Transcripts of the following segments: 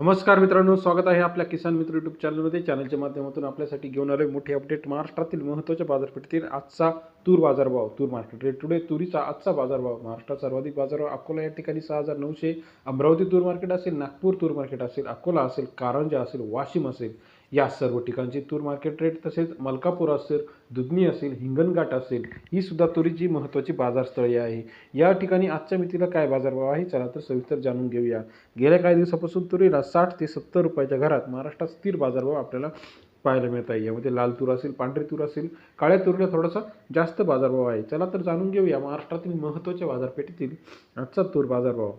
नमस्कार मित्रांनो स्वागत आहे आपल्या किसान मित्र युट्यूब चॅनलमध्ये चॅनलच्या माध्यमातून आपल्यासाठी घेऊन आले मोठे अपडेट महाराष्ट्रातील महत्त्वाच्या बाजारपेठेतील आजचा तूर बाजारभाव. तूर मार्केट रेट टुडे तुरीचा आजचा बाजारभाव. महाराष्ट्रात सर्वाधिक बाजारभाव अकोला या ठिकाणी सहा हजार नऊशे. अमरावती तूर मार्केट असेल नागपूर तूर मार्केट असेल अकोला असेल कारंजा असेल वाशिम असेल. या सर्व ठिकाणची तूर मार्केट रेट तसेच मलकापूर असेल दुधनी असेल हिंगणघाट असेल ही सुद्धा तुरीची महत्त्वाची बाजारस्थळे आहे. या ठिकाणी आजच्या मितीला काय बाजारभाव आहे? चला तर सविस्तर जाणून घेऊया. गेल्या काही दिवसापासून तुरीला साठ ते सत्तर रुपयाच्या घरात महाराष्ट्रात स्थिर बाजारभाव आपल्याला पाहायला मिळत आहे. यामध्ये लाल तूर असेल पांढरी तूर असेल काळ्या तुरीला थोडासा जास्त बाजारभाव आहे. चला तर जाणून घेऊया महाराष्ट्रातील महत्त्वाच्या बाजारपेठेतील आजचा तूर बाजारभाव.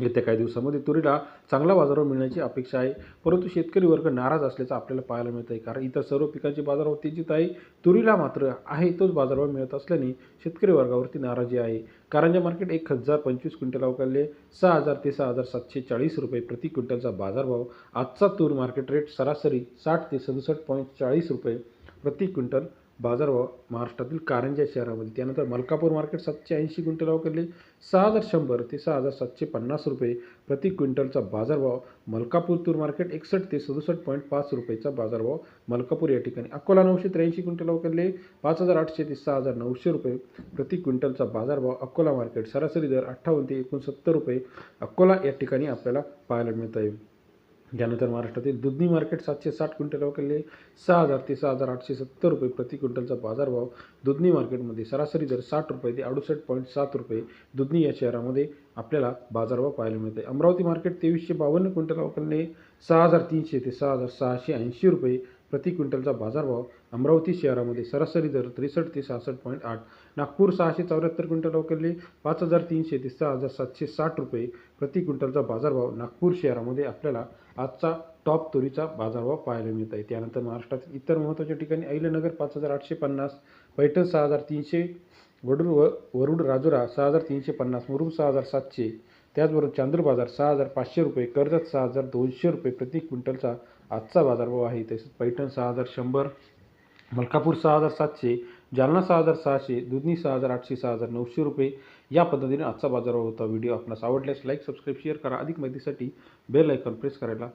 येत्या काही दिवसामध्ये तुरीला चांगला बाजारभाव मिळण्याची अपेक्षा आहे. परंतु शेतकरी वर्ग नाराज असल्याचं आपल्याला पाहायला मिळत आहे कारण इतर सर्व पिकांचे बाजारभाव तेजीत आहे. तुरीला मात्र आहे तोच बाजारभाव मिळत असल्याने शेतकरी वर्गावरती नाराजी आहे. कारंजा मार्केट एक हजार पंचवीस क्विंटल अवकाळले सहा हजार ते सहा हजार सातशे चाळीस रुपये प्रति क्विंटलचा बाजारभाव. आजचा तूर मार्केट रेट सरासरी साठ ते सदुसष्ट पॉईंट चाळीस रुपये प्रति क्विंटल बाजारभाव महाराष्ट्रातील कारंजा शहरामध्ये त्यानंतर मलकापूर मार्केट सातशे ऐंशी क्विंटल अवकाळले सहा हजार शंभर ते सहा हजार सातशे पन्नास रुपये प्रति क्विंटलचा बाजारभाव मलकापूर तूर मार्केट एकसष्ट ते सदुसष्ट पॉईंट पाच रुपयेचा बाजारभाव मलकापूर या ठिकाणी अकोला नऊशे त्र्याऐंशी क्विंटल अवकाळले पाच हजार आठशे ते सहा हजार नऊशे रुपये प्रति क्विंटलचा बाजारभाव अकोला मार्केट सरासरी दर अठ्ठावन्न ते एकोणसत्तर रुपये अकोला या ठिकाणी आपल्याला पाहायला मिळत आहे त्यानंतर महाराष्ट्रातील दुधनी मार्केट सातशे साठ क्विंटल केले सहा हजार ते सहा हजार आठशे सत्तर रुपये प्रति क्विंटलचा बाजारभाव दुधनी मार्केटमध्ये सरासरी दर साठ रुपये ते अडुसष्ट पॉईंट सात रुपये दुधनी या शहरामध्ये आपल्याला बाजारभाव पाहायला मिळते अमरावती मार्केट तेवीसशे बावन्न क्विंटल अवकाळले सहा हजार तीनशे ते सहा हजार सहाशे ऐंशी रुपये प्रति क्विंटलचा बाजारभाव अमरावती शहरामध्ये सरासरी दर त्रेसष्ट ते सहासष्ट पॉईंट आठ नागपूर सहाशे चौऱ्याहत्तर क्विंटल अवकाळले पाच हजार तीनशे ते सहा हजार सातशे साठ रुपये प्रति क्विंटलचा बाजारभाव नागपूर शहरामध्ये आपल्याला आजचा टॉप तुरीचा बाजारभाव पाहायला मिळत आहे. त्यानंतर महाराष्ट्रातील इतर महत्त्वाच्या ठिकाणी अहिल्यानगर पाच हजार आठशे पन्नास पैठण सहा हजार तीनशे वडूर व वरुड राजुरा सहा हजार तीनशे पन्नास मुरुम सहा हजार सातशे त्याचबरोबर चांदूर बाजार सहा हजार पाचशे रुपये कर्जत सहा हजार दोनशे रुपये प्रति क्विंटलचा आजचा बाजारभाव आहे. तसेच पैठण सहा हजार शंभर मलकापूर सहा हजार सातशे जालना सहा हजार सहाशे दुधनी सहा हजार आठशे सहा हजार नऊशे रुपये या पद्धतीने आजचा बाजारभाव होता. व्हिडिओ आपणास आवडल्यास लाईक सबस्क्राईब शेअर करा. अधिक माहितीसाठी बेल आयकॉन प्रेस करायला